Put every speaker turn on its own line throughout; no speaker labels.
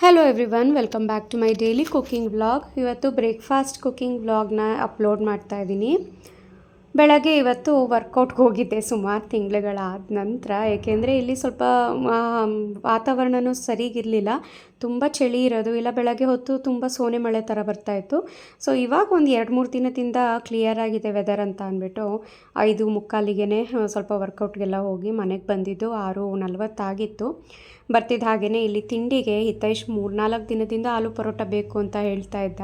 Hello everyone welcome back to my daily cooking vlog ಇವತ್ತು breakfast cooking ವ್ಲಾಗ್ನ upload ಮಾಡ್ತಾ ಇದ್ದೀನಿ. ಬೆಳಗ್ಗೆ ಇವತ್ತು ವರ್ಕೌಟ್ಗೆ ಹೋಗಿದ್ದೆ ಸುಮಾರು ತಿಂಗಳುಗಳಾದ ನಂತರ. ಏಕೆಂದರೆ ಇಲ್ಲಿ ಸ್ವಲ್ಪ ವಾತಾವರಣವೂ ಸರಿಗಿರಲಿಲ್ಲ. ತುಂಬ ಚಳಿ ಇರೋದು. ಇಲ್ಲ, ಬೆಳಗ್ಗೆ ಹೊತ್ತು ತುಂಬ ಸೋನೆ ಮಳೆ ಥರ ಬರ್ತಾಯಿತ್ತು ಸೊ ಇವಾಗ ಒಂದು ಎರಡು ಮೂರು ದಿನದಿಂದ ಕ್ಲಿಯರ್ ಆಗಿದೆ ವೆದರ್ ಅಂತ ಅಂದ್ಬಿಟ್ಟು. ಐದು ಮುಕ್ಕಾಲಿಗೆ ಸ್ವಲ್ಪ ವರ್ಕೌಟ್ಗೆಲ್ಲ ಹೋಗಿ ಮನೆಗೆ ಬಂದಿದ್ದು ಆರು ನಲ್ವತ್ತಾಗಿತ್ತು. ಬರ್ತಿದ್ದ ಹಾಗೆಯೇ ಇಲ್ಲಿ ತಿಂಡಿಗೆ ಹಿತೈಷ್ ಮೂರ್ನಾಲ್ಕು ದಿನದಿಂದ ಆಲೂ ಪರೋಟ ಬೇಕು ಅಂತ ಹೇಳ್ತಾ ಇದ್ದ.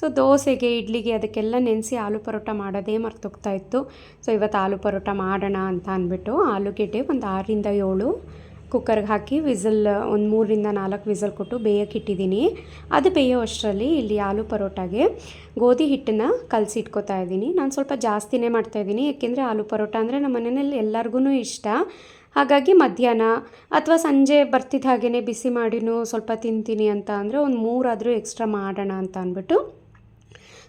ಸೊ ದೋಸೆಗೆ, ಇಡ್ಲಿಗೆ ಅದಕ್ಕೆಲ್ಲ ನೆನೆಸಿ ಆಲೂ ಪರೋಟ ಮಾಡೋದೇ ಮರ್ತೋಗ್ತಾ ಇತ್ತು. ಸೊ ಇವತ್ತು ಆಲೂ ಪರೋಟ ಮಾಡೋಣ ಅಂತ ಅಂದ್ಬಿಟ್ಟು ಆಲೂಗೆಡ್ಡೆ ಒಂದು ಆರರಿಂದ ಏಳು ಕುಕ್ಕರ್ಗೆ ಹಾಕಿ ವಿಸಲ್, ಒಂದು ಮೂರರಿಂದ ನಾಲ್ಕು ವಿಸಲ್ ಕೊಟ್ಟು ಬೇಯಕ್ಕೆ ಇಟ್ಟಿದ್ದೀನಿ. ಅದು ಬೇಯೋ ಅಷ್ಟರಲ್ಲಿ ಇಲ್ಲಿ ಆಲೂ ಪರೋಟಾಗೆ ಗೋಧಿ ಹಿಟ್ಟನ್ನು ಕಲಸಿ ಇಟ್ಕೊತಾ ಇದ್ದೀನಿ. ನಾನು ಸ್ವಲ್ಪ ಜಾಸ್ತಿನೇ ಮಾಡ್ತಾಯಿದ್ದೀನಿ ಏಕೆಂದರೆ ಆಲೂ ಪರೋಟ ಅಂದರೆ ನಮ್ಮ ಮನೆಯಲ್ಲಿ ಎಲ್ಲರಿಗೂ ಇಷ್ಟ. ಹಾಗಾಗಿ ಮಧ್ಯಾಹ್ನ ಅಥವಾ ಸಂಜೆ ಬರ್ತಿದ್ದ ಹಾಗೆಯೇ ಬಿಸಿ ಮಾಡಿನೂ ಸ್ವಲ್ಪ ತಿಂತೀನಿ ಅಂತ ಅಂದರೆ ಒಂದು ಮೂರಾದರೂ ಎಕ್ಸ್ಟ್ರಾ ಮಾಡೋಣ ಅಂತ ಅಂದ್ಬಿಟ್ಟು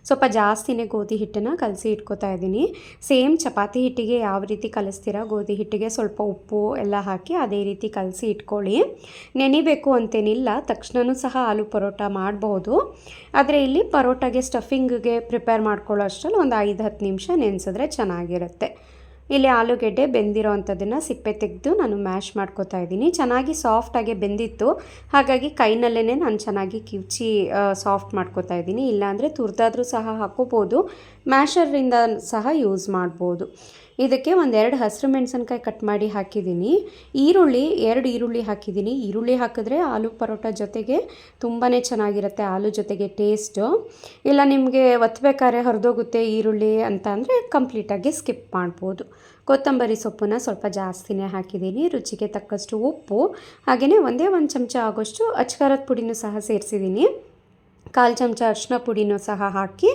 ಸ್ವಲ್ಪ ಜಾಸ್ತಿನೇ ಗೋಧಿ ಹಿಟ್ಟನ್ನು ಕಲಸಿ ಇಟ್ಕೋತಾ ಇದ್ದೀನಿ. ಸೇಮ್ ಚಪಾತಿ ಹಿಟ್ಟಿಗೆ ಯಾವ ರೀತಿ ಕಲಿಸ್ತೀರಾ ಗೋಧಿ ಹಿಟ್ಟಿಗೆ ಸ್ವಲ್ಪ ಉಪ್ಪು ಎಲ್ಲ ಹಾಕಿ ಅದೇ ರೀತಿ ಕಲಸಿ ಇಟ್ಕೊಳ್ಳಿ. ನೆನಿಬೇಕು ಅಂತೇನಿಲ್ಲ ತಕ್ಷಣವೂ ಸಹ ಆಲೂ ಪರೋಟ ಮಾಡ್ಬೋದು. ಆದರೆ ಇಲ್ಲಿ ಪರೋಟಾಗೆ ಸ್ಟಫಿಂಗ್ಗೆ ಪ್ರಿಪೇರ್ ಮಾಡ್ಕೊಳ್ಳೋ ಅಷ್ಟರಲ್ಲಿ ಒಂದು ಐದು ಹತ್ತು ನಿಮಿಷ ನೆನೆಸಿದ್ರೆ ಚೆನ್ನಾಗಿರುತ್ತೆ. ಇಲ್ಲಿ ಆಲೂಗೆಡ್ಡೆ ಬೆಂದಿರೋ ಅಂಥದ್ದನ್ನು ಸಿಪ್ಪೆ ತೆಗೆದು ನಾನು ಮ್ಯಾಶ್ ಮಾಡ್ಕೋತಾ ಇದ್ದೀನಿ. ಚೆನ್ನಾಗಿ ಸಾಫ್ಟಾಗಿ ಬೆಂದಿತ್ತು. ಹಾಗಾಗಿ ಕೈನಲ್ಲೇ ನಾನು ಚೆನ್ನಾಗಿ ಕಿವ್ಚಿ ಸಾಫ್ಟ್ ಮಾಡ್ಕೋತಾ ಇದ್ದೀನಿ. ಇಲ್ಲಾಂದರೆ ತುರ್ದಾದರೂ ಸಹ ಹಾಕೋಬೋದು. ಮ್ಯಾಶರಿಂದ ಸಹ ಯೂಸ್ ಮಾಡ್ಬೋದು. ಇದಕ್ಕೆ ಒಂದೆರಡು ಹಸಿರು ಮೆಣಸಿನ್ಕಾಯಿ ಕಟ್ ಮಾಡಿ ಹಾಕಿದ್ದೀನಿ. ಈರುಳ್ಳಿ, ಎರಡು ಈರುಳ್ಳಿ ಹಾಕಿದ್ದೀನಿ. ಈರುಳ್ಳಿ ಹಾಕಿದ್ರೆ ಆಲೂ ಪರೋಟ ಜೊತೆಗೆ ತುಂಬಾ ಚೆನ್ನಾಗಿರುತ್ತೆ ಆಲೂ ಜೊತೆಗೆ ಟೇಸ್ಟು ಇಲ್ಲ, ನಿಮಗೆ ಒತ್ತಬೇಕಾದ್ರೆ ಹೊರದೋಗುತ್ತೆ ಈರುಳ್ಳಿ ಅಂತ ಅಂದರೆ ಕಂಪ್ಲೀಟಾಗಿ ಸ್ಕಿಪ್ ಮಾಡ್ಬೋದು. ಕೊತ್ತಂಬರಿ ಸೊಪ್ಪನ್ನ ಸ್ವಲ್ಪ ಜಾಸ್ತಿನೇ ಹಾಕಿದ್ದೀನಿ. ರುಚಿಗೆ ತಕ್ಕಷ್ಟು ಉಪ್ಪು ಹಾಗೆಯೇ ಒಂದೇ ಒಂದು ಚಮಚ ಆಗೋಷ್ಟು ಅಚ್ಕಾರದ ಪುಡಿನೂ ಸಹ ಸೇರಿಸಿದ್ದೀನಿ. ಕಾಲು ಚಮಚ ಅರಿಶಿನ ಪುಡಿನೂ ಸಹ ಹಾಕಿ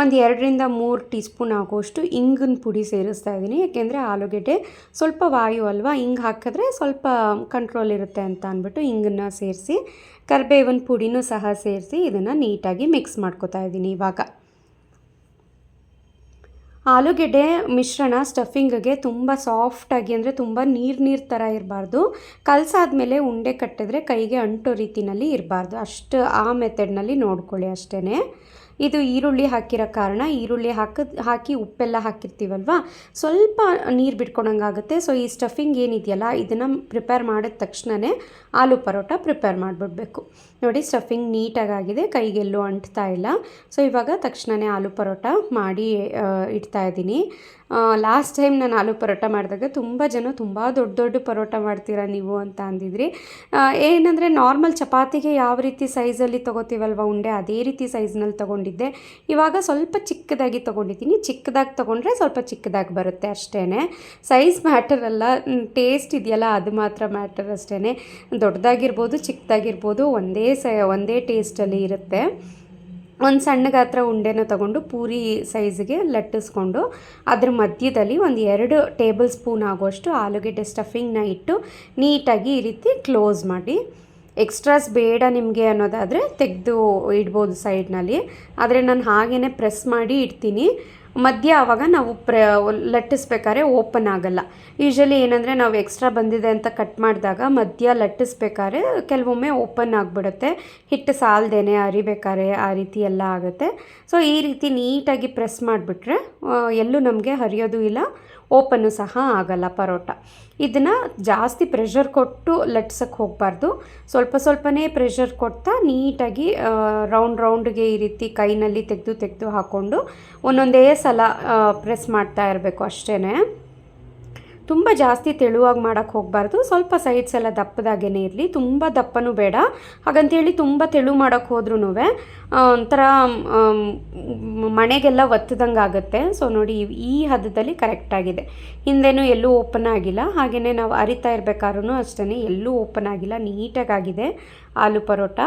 ಒಂದು ಎರಡರಿಂದ ಮೂರು ಟೀ ಸ್ಪೂನ್ ಇಂಗಿನ ಪುಡಿ ಸೇರಿಸ್ತಾ ಇದ್ದೀನಿ ಯಾಕೆಂದರೆ ಆಲೂಗೆಡ್ಡೆ ಸ್ವಲ್ಪ ವಾಯು ಅಲ್ವಾ ಹಿಂಗೆ ಹಾಕಿದ್ರೆ ಸ್ವಲ್ಪ ಕಂಟ್ರೋಲ್ ಇರುತ್ತೆ ಅಂತ ಅಂದ್ಬಿಟ್ಟು ಇಂಗನ್ನು ಸೇರಿಸಿ, ಕರಿಬೇವಿನ ಪುಡಿನೂ ಸಹ ಸೇರಿಸಿ ಇದನ್ನು ನೀಟಾಗಿ ಮಿಕ್ಸ್ ಮಾಡ್ಕೋತಾ ಇದ್ದೀನಿ ಇವಾಗ. ಆಲೂಗೆಡ್ಡೆ ಮಿಶ್ರಣ ಸ್ಟಫಿಂಗ್ಗೆ ತುಂಬ ಸಾಫ್ಟಾಗಿ ಅಂದರೆ ತುಂಬ ನೀರು ನೀರು ಥರ ಇರಬಾರ್ದು. ಕಲಸಾದ್ಮೇಲೆ ಉಂಡೆ ಕಟ್ಟಿದ್ರೆ ಕೈಗೆ ಅಂಟೋ ರೀತಿನಲ್ಲಿ ಇರಬಾರ್ದು. ಅಷ್ಟು ಆ ಮೆಥಡ್ನಲ್ಲಿ ನೋಡ್ಕೊಳ್ಳಿ ಅಷ್ಟೇ ಇದು ಈರುಳ್ಳಿ ಹಾಕಿರೋ ಕಾರಣ ಈರುಳ್ಳಿ ಹಾಕಿ ಹಾಕಿ ಉಪ್ಪೆಲ್ಲ ಹಾಕಿರ್ತೀವಲ್ವ? ಸ್ವಲ್ಪ ನೀರು ಬಿಟ್ಕೊಳಂಗಾಗುತ್ತೆ ಸೊ ಈ ಸ್ಟಫಿಂಗ್ ಏನಿದೆಯಲ್ಲ, ಇದನ್ನು ಪ್ರಿಪೇರ್ ಮಾಡಿದ ತಕ್ಷಣವೇ ಆಲೂ ಪರೋಟ ಪ್ರಿಪೇರ್ ಮಾಡಿಬಿಡ್ಬೇಕು. ನೋಡಿ ಸ್ಟಫಿಂಗ್ ನೀಟಾಗಾಗಿದೆ, ಕೈಗೆಲ್ಲೂ ಅಂಟ್ತಾ ಇಲ್ಲ. ಸೊ ಇವಾಗ ತಕ್ಷಣವೇ ಆಲೂ ಪರೋಟ ಮಾಡಿ ಇಡ್ತಾ ಇದ್ದೀನಿ. ಲಾಸ್ಟ್ ಟೈಮ್ ನಾನು ಆಲೂ ಪರೋಟ ಮಾಡಿದಾಗ ತುಂಬ ಜನ ತುಂಬ ದೊಡ್ಡ ದೊಡ್ಡ ಪರೋಟ ಮಾಡ್ತೀರಾ ನೀವು ಅಂತ ಅಂದಿದ್ರಿ. ಏನಂದರೆ ನಾರ್ಮಲ್ ಚಪಾತಿಗೆ ಯಾವ ರೀತಿ ಸೈಜಲ್ಲಿ ತೊಗೋತೀವಲ್ವ, ಉಂಡೆ, ಅದೇ ರೀತಿ ಸೈಜ್ನಲ್ಲಿ ತೊಗೊಂಡಿದ್ದೆ. ಇವಾಗ ಸ್ವಲ್ಪ ಚಿಕ್ಕದಾಗಿ ತೊಗೊಂಡಿದ್ದೀನಿ. ಚಿಕ್ಕದಾಗಿ ತೊಗೊಂಡ್ರೆ ಸ್ವಲ್ಪ ಚಿಕ್ಕದಾಗಿ ಬರುತ್ತೆ ಅಷ್ಟೇ ಸೈಜ್ ಮ್ಯಾಟರ್ ಅಲ್ಲ. ಟೇಸ್ಟ್ ಇದೆಯಲ್ಲ, ಅದು ಮಾತ್ರ ಮ್ಯಾಟರ್ ಅಷ್ಟೇ ದೊಡ್ಡದಾಗಿರ್ಬೋದು, ಚಿಕ್ಕದಾಗಿರ್ಬೋದು, ಒಂದೇ ಸ, ಒಂದೇ ಟೇಸ್ಟಲ್ಲಿ ಇರುತ್ತೆ. ಒಂದು ಸಣ್ಣ ಗಾತ್ರ ಉಂಡೆನ ತಗೊಂಡು ಪೂರಿ ಸೈಜ್ಗೆ ಲಟ್ಟಿಸ್ಕೊಂಡು ಅದ್ರ ಮಧ್ಯದಲ್ಲಿ ಒಂದು ಎರಡು ಟೇಬಲ್ ಸ್ಪೂನ್ ಆಗುವಷ್ಟು ಆಲೂಗೆಡ್ಡೆ ಸ್ಟಫಿಂಗ್ನ ಇಟ್ಟು ನೀಟಾಗಿ ಈ ರೀತಿ ಕ್ಲೋಸ್ ಮಾಡಿ. ಎಕ್ಸ್ಟ್ರಾಸ್ ಬೇಡ ನಿಮಗೆ ಅನ್ನೋದಾದರೆ ತೆಗೆದು ಇಡ್ಬೋದು ಸೈಡ್ನಲ್ಲಿ. ಆದರೆ ನಾನು ಹಾಗೇ ಪ್ರೆಸ್ ಮಾಡಿ ಇಡ್ತೀನಿ. ಮಧ್ಯ ಆವಾಗ ನಾವು ಪ್ರ, ಲಟ್ಟಿಸ್ಬೇಕಾದ್ರೆ ಓಪನ್ ಆಗಲ್ಲ. ಯೂಶಲಿ ಏನಂದರೆ ನಾವು ಎಕ್ಸ್ಟ್ರಾ ಬಂದಿದೆ ಅಂತ ಕಟ್ ಮಾಡಿದಾಗ ಮಧ್ಯ ಲಟ್ಟಿಸ್ಬೇಕಾದ್ರೆ ಕೆಲವೊಮ್ಮೆ ಓಪನ್ ಆಗಿಬಿಡುತ್ತೆ. ಹಿಟ್ಟು ಸಾಲದೇನೆ ಅರಿಬೇಕಾದ್ರೆ ಆ ರೀತಿ ಎಲ್ಲ ಆಗುತ್ತೆ. ಸೊ ಈ ರೀತಿ ನೀಟಾಗಿ ಪ್ರೆಸ್ ಮಾಡಿಬಿಟ್ರೆ ಎಲ್ಲೂ ನಮಗೆ ಹರಿಯೋದು ಇಲ್ಲ. ಓಪನ್ನು ಸಹ ಆಗಲ್ಲ ಪರೋಟ. ಇದನ್ನು ಜಾಸ್ತಿ ಪ್ರೆಷರ್ ಕೊಟ್ಟು ಲಟ್ಸಕ್ಕೆ ಹೋಗಬಾರ್ದು. ಸ್ವಲ್ಪ ಸ್ವಲ್ಪನೇ ಪ್ರೆಷರ್ ಕೊಡ್ತಾ ನೀಟಾಗಿ ರೌಂಡ್ ರೌಂಡ್ಗೆ ಈ ರೀತಿ ಕೈನಲ್ಲಿ ತೆಗೆದು ತೆಗೆದು ಹಾಕ್ಕೊಂಡು ಒಂದೊಂದೇ ಸಲ ಪ್ರೆಸ್ ಮಾಡ್ತಾ ಇರಬೇಕು ಅಷ್ಟೇ ತುಂಬ ಜಾಸ್ತಿ ತೆಳುವಾಗಿ ಮಾಡೋಕ್ಕೆ ಹೋಗಬಾರ್ದು. ಸ್ವಲ್ಪ ಸೈಡ್ಸ್ ಎಲ್ಲ ದಪ್ಪದಾಗೇ ಇರಲಿ. ತುಂಬ ದಪ್ಪನೂ ಬೇಡ. ಹಾಗಂತೇಳಿ ತುಂಬ ತೆಳು ಮಾಡೋಕ್ಕೆ ಹೋದ್ರೂ ಒಂಥರ ಮಣೆಗೆಲ್ಲ ಒತ್ತದಂಗೆ ಆಗುತ್ತೆ. ಸೊ ನೋಡಿ, ಈ ಹದದಲ್ಲಿ ಕರೆಕ್ಟಾಗಿದೆ ಹಿಂದೆನೂ ಎಲ್ಲೂ ಓಪನ್ ಆಗಿಲ್ಲ. ಹಾಗೆಯೇ ನಾವು ಅರಿತಾ ಇರಬೇಕಾದ್ರೂ ಅಷ್ಟೇ ಎಲ್ಲೂ ಓಪನ್ ಆಗಿಲ್ಲ. ನೀಟಾಗಿ ಆಗಿದೆ. ಆಲೂ ಪರೋಟ.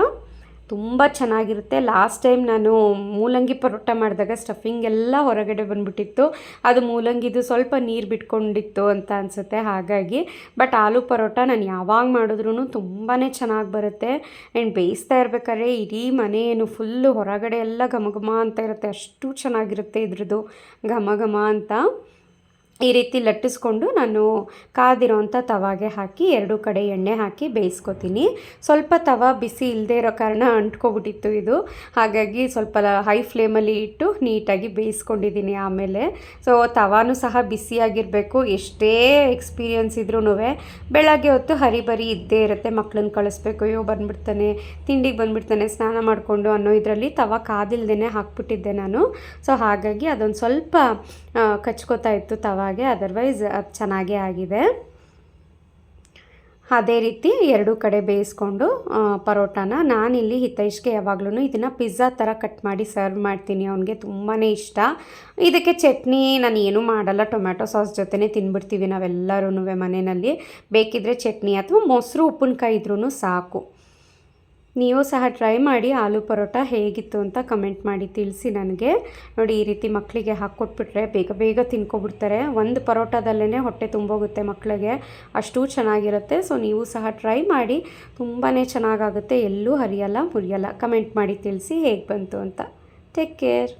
ತುಂಬ ಚೆನ್ನಾಗಿರುತ್ತೆ. ಲಾಸ್ಟ್ ಟೈಮ್ ನಾನು ಮೂಲಂಗಿ ಪರೋಟ ಮಾಡಿದಾಗ ಸ್ಟಫಿಂಗ್ ಎಲ್ಲ ಹೊರಗಡೆ ಬಂದುಬಿಟ್ಟಿತ್ತು. ಅದು ಮೂಲಂಗಿದು ಸ್ವಲ್ಪ ನೀರು ಬಿಟ್ಕೊಂಡಿತ್ತು ಅಂತ ಅನಿಸುತ್ತೆ ಹಾಗಾಗಿ. ಬಟ್ ಆಲೂ ಪರೋಟ ನಾನು ಯಾವಾಗ ಮಾಡಿದ್ರೂ ತುಂಬಾ ಚೆನ್ನಾಗಿ ಬರುತ್ತೆ. ಆ್ಯಂಡ್ ಬೇಯಿಸ್ತಾ ಇರ್ಬೇಕಾದ್ರೆ ಇಡೀ ಮನೆ ಏನು ಫುಲ್ಲು ಹೊರಗಡೆ ಎಲ್ಲ ಘಮ ಘಮ ಅಂತ ಇರುತ್ತೆ. ಅಷ್ಟು ಚೆನ್ನಾಗಿರುತ್ತೆ ಇದ್ರದ್ದು. ಘಮ ಘಮ ಅಂತ. ಈ ರೀತಿ ಲಟ್ಟಿಸ್ಕೊಂಡು ನಾನು ಕಾದಿರೋಂಥ ತವಾಗೆ ಹಾಕಿ, ಎರಡು ಕಡೆ ಎಣ್ಣೆ ಹಾಕಿ ಬೇಯಿಸ್ಕೊತೀನಿ. ಸ್ವಲ್ಪ ತವ ಬಿಸಿ ಇಲ್ಲದೆ ಇರೋ ಕಾರಣ ಅಂಟ್ಕೊಬಿಟ್ಟಿತ್ತು ಇದು. ಹಾಗಾಗಿ ಸ್ವಲ್ಪ ಹೈ ಫ್ಲೇಮಲ್ಲಿ ಇಟ್ಟು ನೀಟಾಗಿ ಬೇಯಿಸ್ಕೊಂಡಿದ್ದೀನಿ ಆಮೇಲೆ. ಸೊ, ತವಾನು ಸಹ ಬಿಸಿಯಾಗಿರಬೇಕು ಎಷ್ಟೇ ಎಕ್ಸ್ಪೀರಿಯನ್ಸ್ ಇದ್ರೂ ಬೆಳಗ್ಗೆ ಹೊತ್ತು ಹರಿಬರಿ ಇದ್ದೇ ಇರುತ್ತೆ. ಮಕ್ಕಳನ್ನ ಕಳಿಸ್ಬೇಕು, ಅಯ್ಯೋ ಬಂದ್ಬಿಡ್ತಾನೆ, ತಿಂಡಿಗೆ ಬಂದ್ಬಿಡ್ತಾನೆ, ಸ್ನಾನ ಮಾಡಿಕೊಂಡು ಅನ್ನೋ ಇದರಲ್ಲಿ ತವ ಕಾದಿಲ್ದೇ ಹಾಕ್ಬಿಟ್ಟಿದ್ದೆ ನಾನು. ಸೊ, ಹಾಗಾಗಿ ಅದೊಂದು ಸ್ವಲ್ಪ ಕಚ್ಕೋತಾ ಇತ್ತು ತವಾಗೆ ಅದರ್ವೈಸ್ ಅದು ಚೆನ್ನಾಗೇ ಆಗಿದೆ. ಅದೇ ರೀತಿ ಎರಡೂ ಕಡೆ ಬೇಯಿಸ್ಕೊಂಡು ಪರೋಟಾನ ನಾನಿಲ್ಲಿ ಹಿತೈಷ್ಗೆ ಯಾವಾಗಲೂ ಇದನ್ನು ಪಿಜ್ಜಾ ಥರ ಕಟ್ ಮಾಡಿ ಸರ್ವ್ ಮಾಡ್ತೀನಿ. ಅವನಿಗೆ ತುಂಬಾ ಇಷ್ಟ. ಇದಕ್ಕೆ ಚಟ್ನಿ ನಾನು ಏನೂ ಮಾಡಲ್ಲ. ಟೊಮ್ಯಾಟೊ ಸಾಸ್ ಜೊತೆನೇ ತಿನ್ಬಿಡ್ತೀವಿ ನಾವೆಲ್ಲರೂ ಮನೆಯಲ್ಲಿ. ಬೇಕಿದ್ರೆ ಚಟ್ನಿ ಅಥವಾ ಮೊಸರು, ಉಪ್ಪಿನಕಾಯಿ ಇದ್ರೂ ಸಾಕು. ನೀವು ಸಹ ಟ್ರೈ ಮಾಡಿ ಆಲೂ ಪರೋಟ ಹೇಗಿತ್ತು ಅಂತ ಕಮೆಂಟ್ ಮಾಡಿ ತಿಳಿಸಿ ನನಗೆ. ನೋಡಿ, ಈ ರೀತಿ ಮಕ್ಕಳಿಗೆ ಹಾಕ್ಕೊಟ್ಬಿಟ್ರೆ ಬೇಗ ಬೇಗ ತಿನ್ಕೊಬಿಡ್ತಾರೆ. ಒಂದು ಪರೋಟದಲ್ಲೇ ಹೊಟ್ಟೆ ತುಂಬೋಗುತ್ತೆ ಮಕ್ಕಳಿಗೆ ಅಷ್ಟು ಚೆನ್ನಾಗಿರುತ್ತೆ. ಸೊ ನೀವು ಸಹ ಟ್ರೈ ಮಾಡಿ ತುಂಬಾ ಚೆನ್ನಾಗಾಗುತ್ತೆ. ಎಲ್ಲೂ ಹರಿಯಲ್ಲ, ಮುರಿಯಲ್ಲ. ಕಮೆಂಟ್ ಮಾಡಿ ತಿಳಿಸಿ ಹೇಗೆ ಬಂತು ಅಂತ. Take care